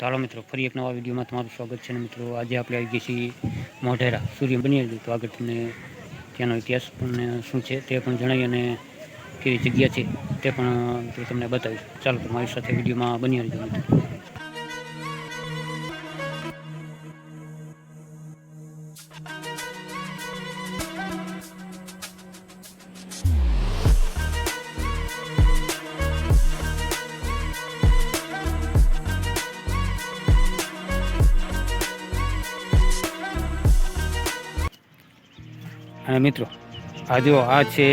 ચાલો મિત્રો, ફરી એક નવા વિડીયોમાં તમારું સ્વાગત છે અને મિત્રો, આજે આપણે આવી ગઈ છીએ મોઢેરા. સૂર્ય બની તો આગળ તમને ત્યાંનો ઇતિહાસ પણ શું છે તે પણ જણાવી અને કેવી જગ્યા છે તે પણ મિત્રો તમને બતાવીશ. ચાલો તમારી મારી સાથે વિડીયોમાં બની રહેજો મિત્રો. અને મિત્રો, આ જો આ છે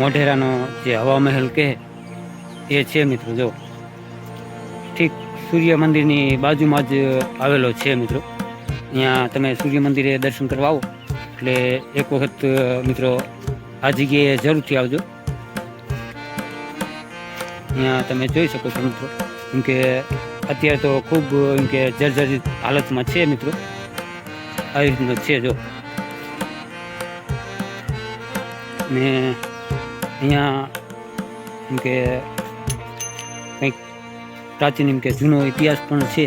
મોઢેરાનો જે હવા મહેલ કહે, એ છે મિત્રો, જો. ઠીક, સૂર્ય મંદિરની બાજુમાં જ આવેલો છે મિત્રો. અહીંયા તમે સૂર્ય મંદિરે દર્શન કરવા આવો. એટલે એક વખત, મિત્રો, આ જગ્યાએ જરૂરથી આવજો. અહીંયા તમે જોઈ શકો છો, મિત્રો. કેમ કે અત્યારે તો ખૂબ, એમ કે જર્જરિત હાલતમાં છે, મિત્રો. આવી રીતનું છે, જો. ને અહીંયા એમ કે કંઈક પ્રાચીન એમ કે જૂનો ઇતિહાસ પણ છે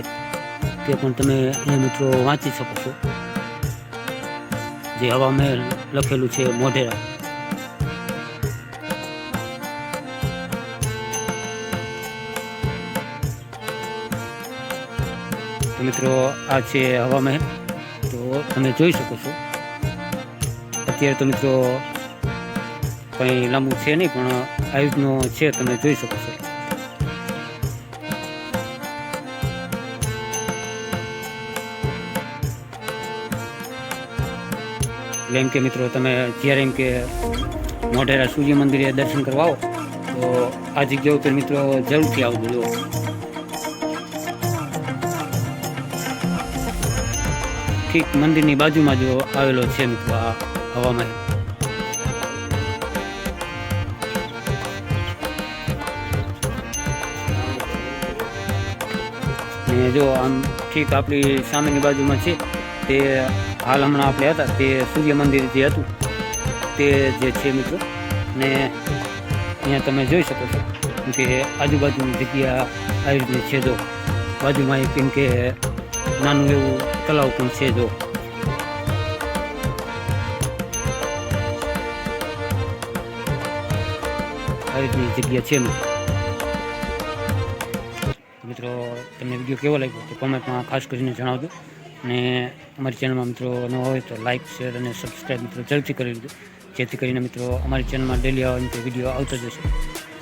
તે પણ તમે અહીંયા મિત્રો વાંચી શકો છો. જે હવા મહેલ લખેલું છે મોઢેરા. મિત્રો, આ છે હવા મહેલ તો તમે જોઈ શકો છો. અત્યારે તો મિત્રો કંઈ લાંબુ છે નહીં, પણ આ છે, તમે જોઈ શકો છો. એટલે એમ કે મિત્રો, તમે જ્યારે એમ કે મોઢેરા સૂર્ય મંદિરે દર્શન કરવા આવો, તો આ જગ્યા ઉપર મિત્રો જરૂરથી આવજો, જુઓ. ઠીક મંદિરની બાજુમાં જો આવેલો છે મિત્રો આ હવા મહેલ ને જો આમ ઠીક આપણી સામેની બાજુમાં છે, તે હાલ હમણાં આપણે હતા, તે સૂર્ય મંદિર જે હતું, તે જે છે મિત્રો, ને અહીંયા તમે જોઈ શકો છો કેમ કે આજુબાજુની જગ્યા આવી રીતની છે જો. બાજુમાં એક કેમ કે નાનું એવું તળાવ પણ છે જો. આ રીતની જગ્યા છે મિત્રો. મિત્રો, તમને વીડિયો કેવો લાગ્યો તો કોમેન્ટમાં ખાસ કરીને જણાવજો. અને અમારી ચેનલમાં મિત્રો ન હોય તો લાઇક શેર અને સબસ્ક્રાઈબ મિત્રો જલ્દી કરી લીધું જેથી કરીને મિત્રો અમારી ચેનલમાં ડેલી આવવાની વીડિયો આવતો જશે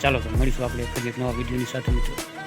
ચાલો તો મળીશું આપણે ફરી એક નવા વિડીયોની સાથે મિત્રો.